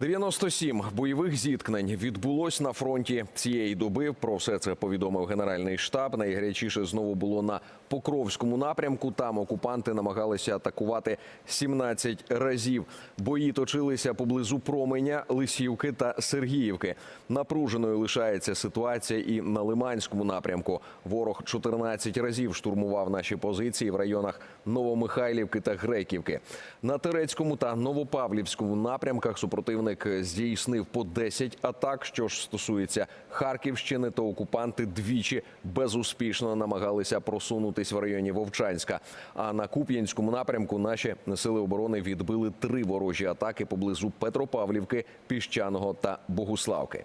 97 бойових зіткнень відбулось на фронті цієї доби. Про все це повідомив Генеральний штаб. Найгарячіше знову було на Покровському напрямку. Там окупанти намагалися атакувати 17 разів. Бої точилися поблизу Променя, Лисівки та Сергіївки. Напруженою лишається ситуація і на Лиманському напрямку. Ворог 14 разів штурмував наші позиції в районах Новомихайлівки та Греківки. На Терецькому та Новопавлівському напрямках супротивник здійснив по 10 атак. Що ж стосується Харківщини, то окупанти двічі безуспішно намагалися просунутись в районі Вовчанська. А на Куп'янському напрямку наші сили оборони відбили три ворожі атаки поблизу Петропавлівки, Піщаного та Богуславки.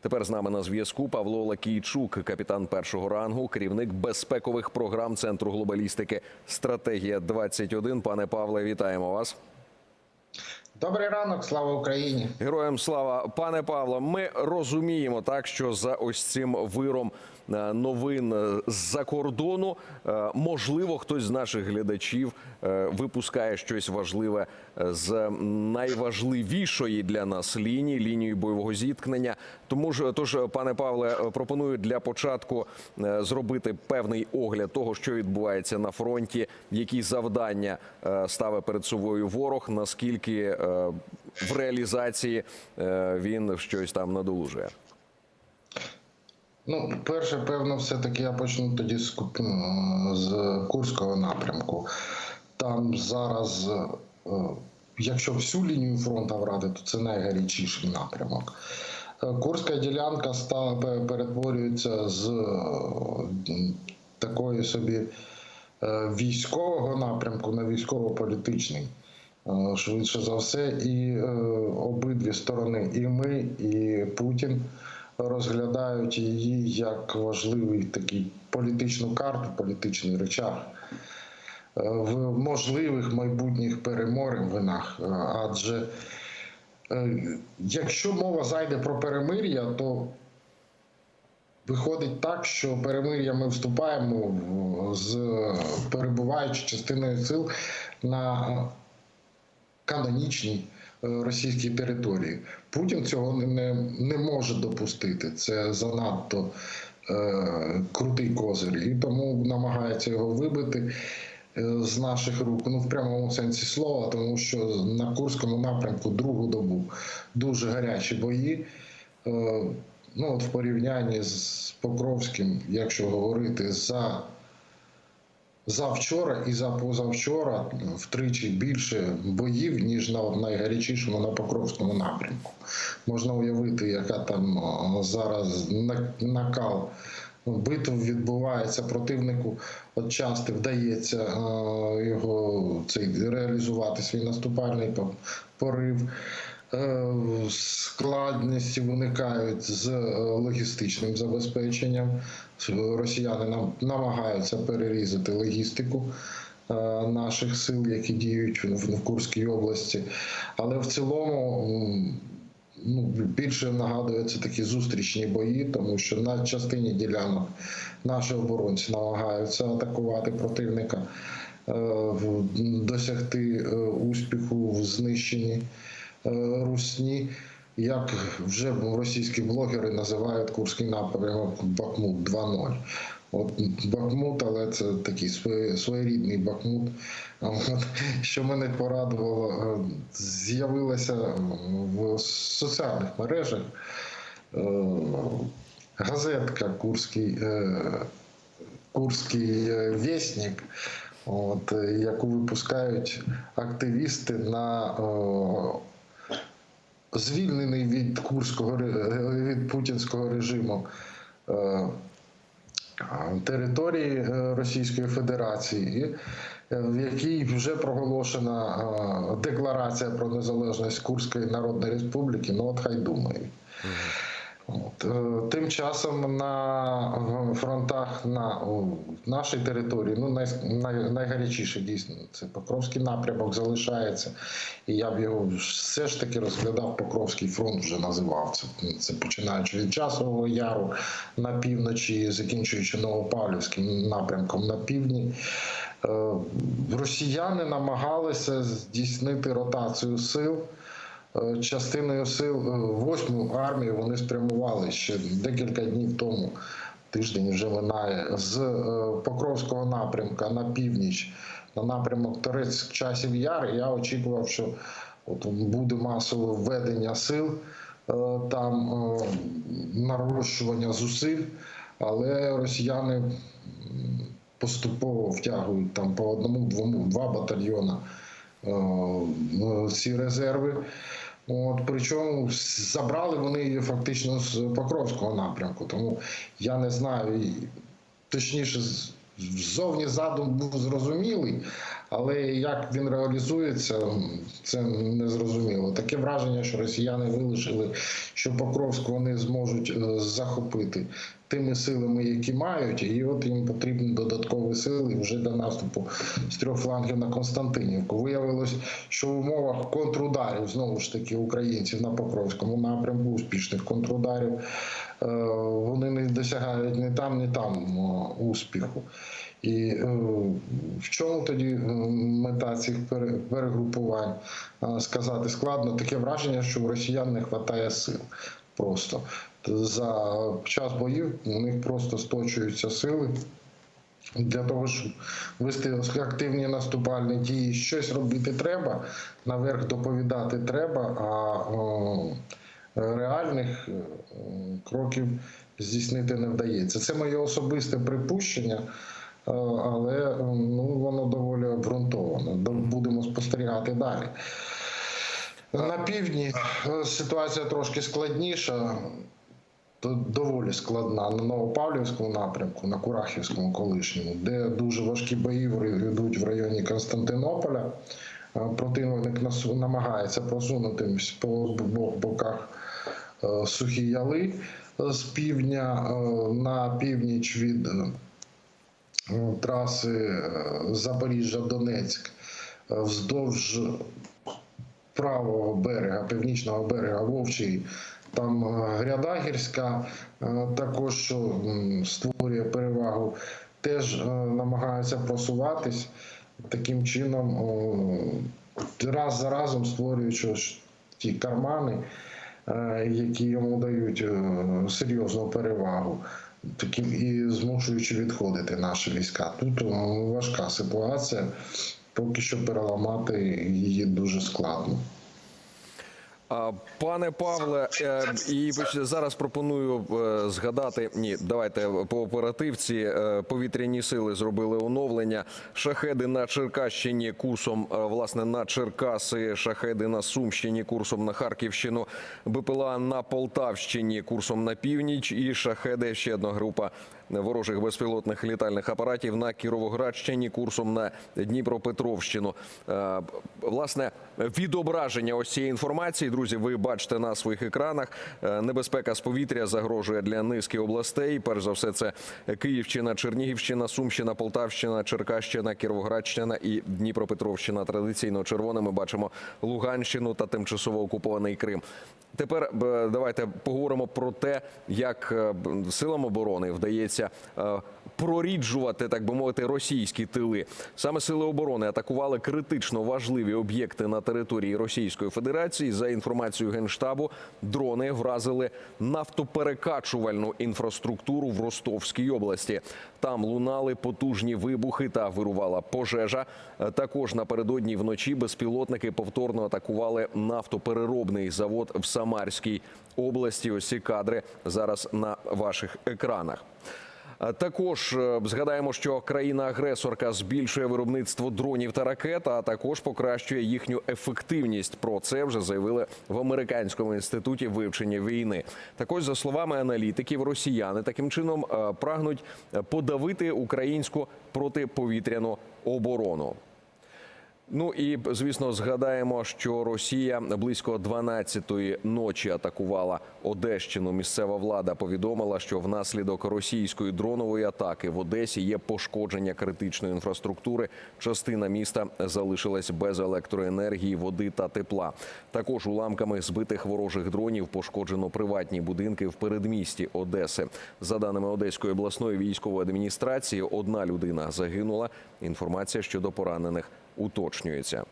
Тепер з нами на зв'язку Павло Лакійчук, капітан першого рангу, керівник безпекових програм Центру глобалістики Стратегія 21 Пане Павле, вітаємо вас. Добрий ранок, слава Україні. Героям слава, пане Павло. Ми розуміємо так, що за ось цим виром новин е, з-за кордону е, можливо хтось з наших глядачів е, випускає щось важливе е, з найважливішої для нас лінії лінії бойового зіткнення. Тому ж, тож, пане Павле, е, пропоную для початку е, зробити певний огляд того, що відбувається на фронті, які завдання е, ставить перед собою ворог, наскільки е, в реалізації е, він щось там надолужує. Ну, перше, певно, все-таки я почну тоді з, е, з Курського напрямку. Там зараз, е, якщо всю лінію фронту брати, то це найгарячіший напрямок. Е, Курська ділянка перетворюється з е, такої собі військового напрямку на військово-політичний. Швидше за все, і обидві сторони, і ми, і Путін розглядають її як важливий такий політичну карту, політичний речах е, в можливих майбутніх перемовинах. Е, Адже е, якщо мова зайде про перемир'я, то Виходить так, що перемир'я ми вступаємо з перебуваючи частиною сил на канонічній російській території. Путін цього не, не, не може допустити. Це занадто е, крутий козир, і тому намагається його вибити е, з наших рук. Ну в прямому сенсі слова, тому що на Курському напрямку другу добу дуже гарячі бої. Е, Ну, от в порівнянні з Покровським, якщо говорити за завчора і за позавчора втричі більше боїв, ніж на найгарячішому на Покровському напрямку. Можна уявити, яка там зараз на- накал битв відбувається противнику. От часто вдається е, його цей реалізувати свій наступальний порив. Е, Складності виникають з е, логістичним забезпеченням. Росіяни нам намагаються перерізати логістику е, наших сил, які діють в Курській області. Але в цілому ну, більше нагадуються такі зустрічні бої, тому що на частині ділянок наші оборонці намагаються атакувати противника, е, досягти е, успіху в знищенні е, русні. Як вже російські блогери називають курський напрямок Бахмут 2.0. От Бахмут, але це такий своєрідний Бахмут. Що мене порадувало, е, з'явилася в соціальних мережах е, газетка Курський, е, Курський е, вєснік, от, е, яку випускають активісти на е, звільнений від курського ре- від путінського режиму е, території е, Російської Федерації, е, в якій вже проголошена е, декларація про незалежність Курської Народної Республіки. Ну от хай думають. Е, Тим часом на фронтах на нашій території, ну най, най, найгарячіше дійсно це Покровський напрямок залишається. І я б його все ж таки розглядав Покровський фронт, вже називав це. Це починаючи від Часового Яру на півночі, закінчуючи Новопавлівським напрямком на півдні. Е, Росіяни намагалися здійснити ротацію сил. Е, частиною сил е, восьму армію вони спрямували ще декілька днів тому. Тиждень вже минає з е, Покровського напрямка на північ на напрямок Торець часів Яр. Я очікував, що от буде масове введення сил там нарощування зусиль, але росіяни поступово втягують там по одному, двому, два батальйона ці резерви. От, причому забрали вони її фактично з Покровського напрямку. Тому я не знаю, точніше, з- ззовні задум був зрозумілий, але як він реалізується, це не зрозуміло. Таке враження, що росіяни вирішили, що Покровськ вони зможуть е, захопити тими силами, які мають, і от їм потрібні додаткові сили вже до наступу з трьох флангів на Константинівку. Виявилось, що в умовах контрударів знову ж таки українців на Покровському напрямку, успішних контрударів, вони не досягають ні там, ні там е, успіху. І е, в чому тоді е, мета цих перегрупувань? Е, Сказати складно. Таке враження, що у росіян не вистачає сил. Просто за час боїв у них просто сточуються сили. Для того, щоб вести активні наступальні дії, щось робити треба, наверх доповідати треба, а реальних е, кроків здійснити не вдається. Це моє особисте припущення, е, але е, ну, воно доволі обґрунтоване. Будемо спостерігати далі. На півдні ситуація трошки складніша. Доволі складна на Новопавлівському напрямку, на Курахівському колишньому, де дуже важкі бої йдуть в районі Константинополя. Противник намагається просунутись по обох боках е, сухі яли е, з півдня е, на північ від е, траси Запоріжжя-Донецьк вздовж правого берега, північного берега Вовчий, там гряда гірська, також створює перевагу, теж намагаються просуватись таким чином, раз за разом створюючи ті кармани, е, які йому дають е, серйозну перевагу. Таким і змушуючи відходити наші війська. Тут важка ситуація. Поки що переламати її дуже складно. Пане Павле, е, і зараз пропоную е, згадати. Ні, давайте по оперативці. Е, Повітряні сили зробили оновлення. Шахеди на Черкащині курсом е, власне на Черкаси, шахеди на Сумщині курсом на Харківщину, БПЛА на Полтавщині курсом на північ. І шахеди ще одна група ворожих безпілотних літальних апаратів на Кіровоградщині курсом на Дніпропетровщину. Е, Власне, відображення ось цієї інформації, друзі, ви бачите на своїх екранах. Е, Небезпека з повітря загрожує для низки областей. Перш за все, це Київщина, Чернігівщина, Сумщина, Полтавщина, Черкащина, Кіровоградщина і Дніпропетровщина. Традиційно червоними бачимо Луганщину та тимчасово окупований Крим. Тепер е, давайте поговоримо про те, як силам оборони вдається е, проріджувати, так би мовити, російські тили. Саме сили оборони атакували критично важливі об'єкти на території Російської Федерації. За інформацією генштабу, дрони вразили нафтоперекачувальну інфраструктуру в Ростовській області. Там лунали потужні вибухи та вирувала пожежа. Е, Також напередодні вночі безпілотники повторно атакували нафтопереробний завод в Самарській області. Ось ці кадри зараз на ваших екранах. А Також е, згадаємо, що країна-агресорка збільшує виробництво дронів та ракет, а також покращує їхню ефективність. Про це вже заявили в американському інституті вивчення війни. Також за словами аналітиків, росіяни таким чином е, прагнуть е, подавити українську протиповітряну оборону. Ну і звісно, згадаємо, що Росія близько 12-ї ночі атакувала Одещину. Місцева влада повідомила, що внаслідок російської дронової атаки в Одесі є пошкодження критичної інфраструктури. Частина міста залишилась без електроенергії, води та тепла. Також уламками збитих ворожих дронів пошкоджено приватні будинки в передмісті Одеси. За даними Одеської обласної військової адміністрації, одна людина загинула. Інформація щодо поранених уточнюється.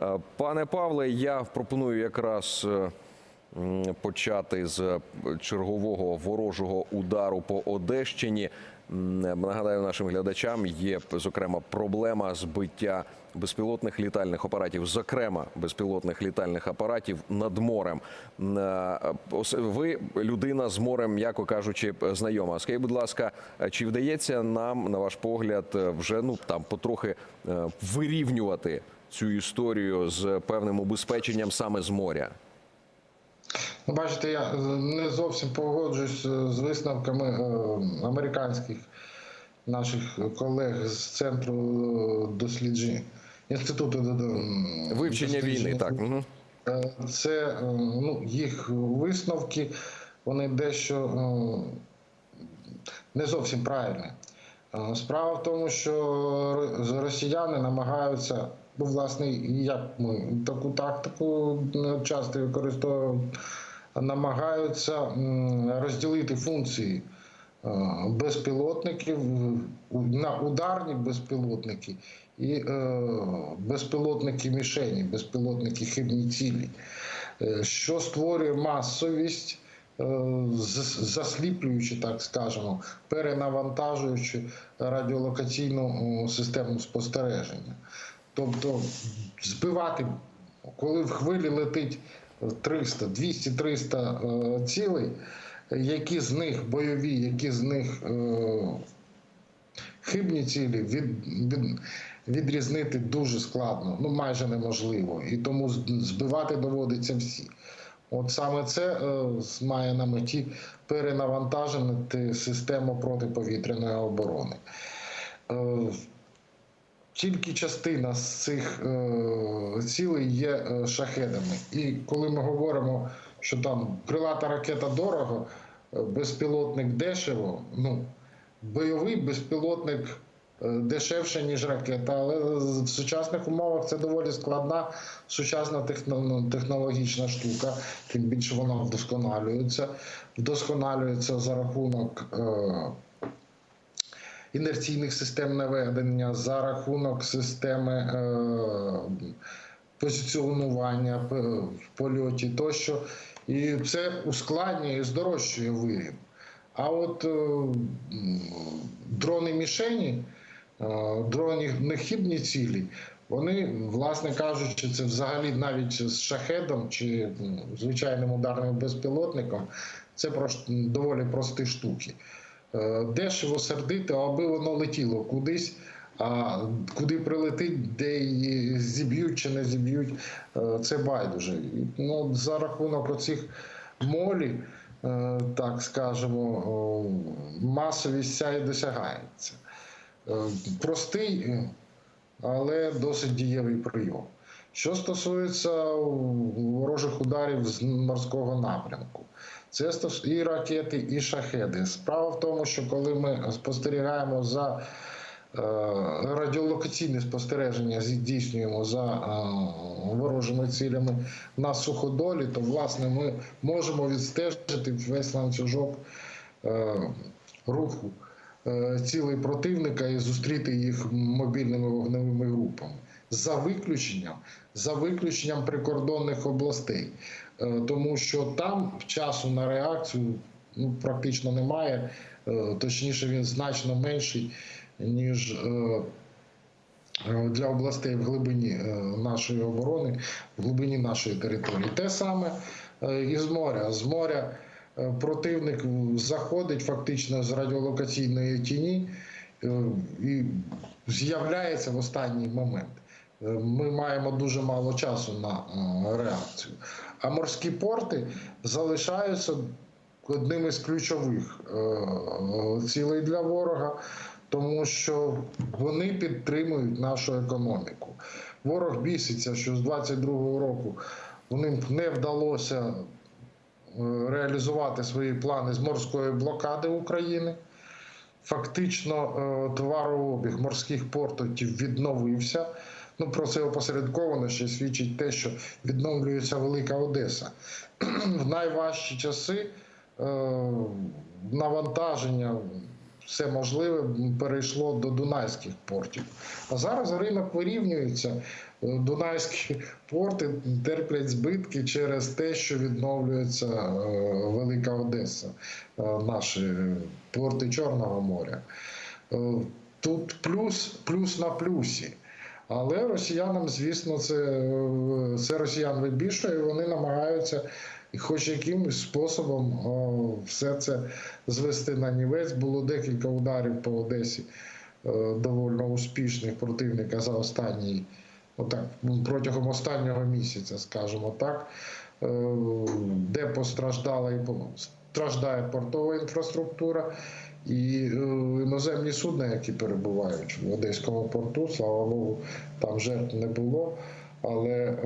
Е, Пане Павле, я пропоную якраз е, почати з чергового ворожого удару по Одещині. Нагадаю нашим глядачам, є зокрема проблема збиття безпілотних літальних апаратів, зокрема безпілотних літальних апаратів над морем. Е, Ви людина з морем, м'яко кажучи, знайома. Скажіть, будь ласка, чи вдається нам, на ваш погляд, вже ну там потрохи е, вирівнювати цю історію з певним убезпеченням саме з моря? Бачите, я не зовсім погоджуюсь е, з висновками е, американських наших колег з центру е, досліджень інституту Вивчення війни, так. Це ну, їх висновки, вони дещо не зовсім правильні. Справа в тому, що росіяни намагаються, ну, власне, як ми таку тактику часто використовуємо, намагаються розділити функції е, безпілотників на ударні безпілотники і е, безпілотники мішені, безпілотники хибні цілі, Е, що створює масовість, засліплюючи, так скажемо, перенавантажуючи радіолокаційну систему спостереження. Тобто збивати, коли в хвилі летить 300, 200, 300 е, цілей, які з них бойові, які з них е, хибні цілі від, від, відрізнити дуже складно, ну майже неможливо. І тому збивати доводиться всі. От саме це е, має на меті перенавантажити систему протиповітряної оборони. Тільки частина з цих е, цілей є е, шахедами. І коли ми говоримо, що там крилата ракета дорого, е, безпілотник дешево, ну, бойовий безпілотник дешевше, ніж ракета, але в сучасних умовах це доволі складна сучасна ну, технологічна штука, тим більше вона вдосконалюється. Вдосконалюється за рахунок. Е, інерційних систем наведення за рахунок системи е, позиціонування в польоті тощо. І це ускладнює і здорожчує виріб. А от е, дрони мішені, е, дрони нехибні цілі, вони, власне кажучи, це взагалі навіть з шахедом чи звичайним ударним безпілотником, це доволі прості штуки. Е, Дешево сердито, аби воно летіло кудись. А куди прилетить, де її зіб'ють чи не зіб'ють, е, це байдуже. Ну, за рахунок оцих молі, е, так скажемо, масовість ця і досягається. Простий, але досить дієвий прийом. Що стосується ворожих ударів з морського напрямку, це і ракети, і шахеди. Справа в тому, що коли ми спостерігаємо за е, радіолокаційне спостереження, здійснюємо за е, ворожими цілями на суходолі, то власне ми можемо відстежити весь ланцюжок е, руху цілей противника і зустріти їх мобільними вогневими групами. За виключенням, за виключенням прикордонних областей, тому що там часу на реакцію ну, практично немає, Е, точніше, він значно менший, ніж е, е, для областей в глибині е, нашої оборони, в глибині нашої території. Те саме е, і з моря. З моря е, противник заходить фактично з радіолокаційної тіні е, і з'являється в останній момент. Е, Ми маємо дуже мало часу на е, реакцію. А морські порти залишаються одним із ключових е, цілей для ворога, тому що вони підтримують нашу економіку. Ворог біситься, що з 22-го року вони не вдалося е, реалізувати свої плани з морської блокади України. Фактично, е, товарообіг морських портів відновився. Ну, про це опосередковано ще свідчить те, що відновлюється Велика Одеса. В найважчі часи е, навантаження все можливе перейшло до дунайських портів. А зараз ринок вирівнюється. Е, Дунайські порти терплять збитки через те, що відновлюється е, Велика Одеса, е, наші порти Чорного моря. Тут плюс, плюс на плюсі. Але росіянам, звісно, це, е, це росіян вибільшує, і вони намагаються хоч якимось способом о, все це звести на нівець. Було декілька ударів по Одесі е, доволі успішних противника за останній, отак, ну, протягом останнього місяця, скажімо так, е, де постраждала і страждає портова інфраструктура. І е, іноземні судна, які перебувають в Одеському порту, слава Богу, там жертв не було. Але е,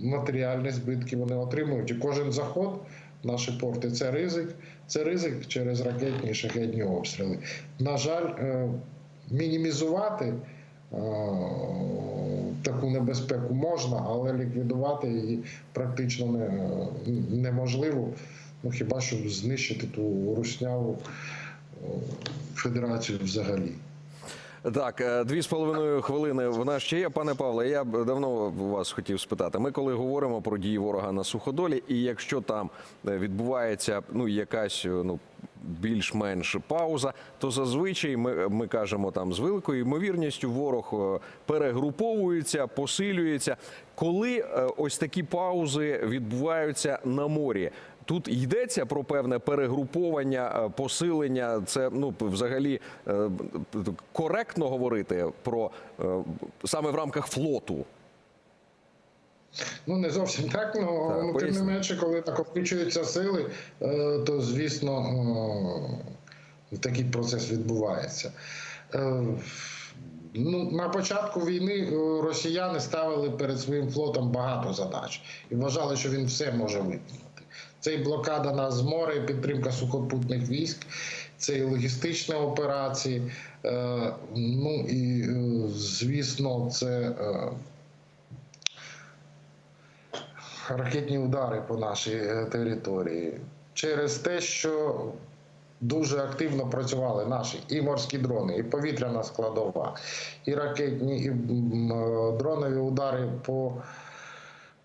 матеріальні збитки вони отримують. І кожен заход в наші порти це ризик, це ризик через ракетні і шахетні обстріли. На жаль, е, мінімізувати таку небезпеку можна, але ліквідувати її практично неможливо. Ну хіба що знищити ту русняву федерацію взагалі. Так, е, дві з половиною хвилини в нас ще є. Пане Павле, я б давно вас хотів спитати. Ми коли говоримо про дії ворога на суходолі, і якщо там е, відбувається ну якась е, ну. Більш-менш пауза, то зазвичай ми, ми кажемо там з великою ймовірністю ворог перегруповується, посилюється. Коли ось такі паузи відбуваються на морі, Тут йдеться про певне перегруповання, е, посилення. Це ну взагалі е, коректно говорити про е, саме в рамках флоту. Ну, не зовсім так, ну, Так, ну тим не менше, коли накопичуються сили, то звісно такий процес відбувається. Ну, на початку війни росіяни ставили перед своїм флотом багато задач і вважали, що він все може виконати. Це і блокада нас з моря, і підтримка сухопутних військ, це і логістичні операції. Е, Ну і е, звісно, це е, ракетні удари по нашій території через те, що дуже активно працювали наші і морські дрони, і повітряна складова, і ракетні, і дронові удари по.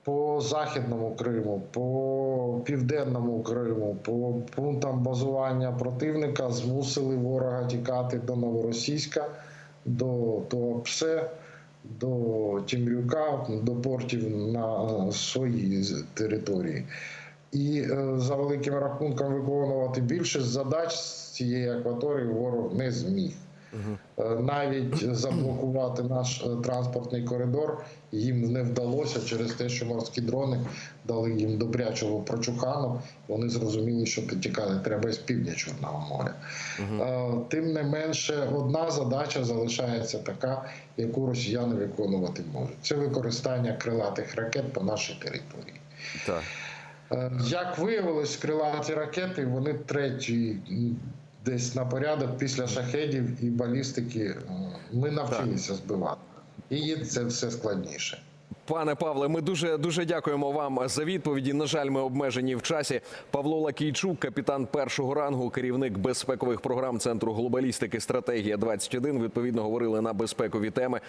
По західному Криму, по південному Криму, по пунктам базування противника змусили ворога тікати до Новоросійська, до Туапсе, до Тімрюка, до портів на своїй території. І е, за великим рахунком виконувати більшість задач з цієї акваторії ворог не зміг. Е, Навіть заблокувати наш е, транспортний коридор їм не вдалося через те, що морські дрони дали їм добрячого прочухану. Вони зрозуміли, що тікати треба з півдня Чорного моря. Е, Тим не менше, одна задача залишається така, яку росіяни виконувати можуть. Це використання крилатих ракет по нашій території. Так. Е, Як виявилось, крилаті ракети вони треті м, десь на порядок після шахедів і балістики. е, Ми навчилися збивати. І це все складніше. Пане Павле, ми дуже дуже дякуємо вам за відповіді. На жаль, ми обмежені в часі. Павло Лакійчук, капітан першого рангу, керівник безпекових програм Центру глобалістики стратегія 21 Відповідно говорили на безпекові теми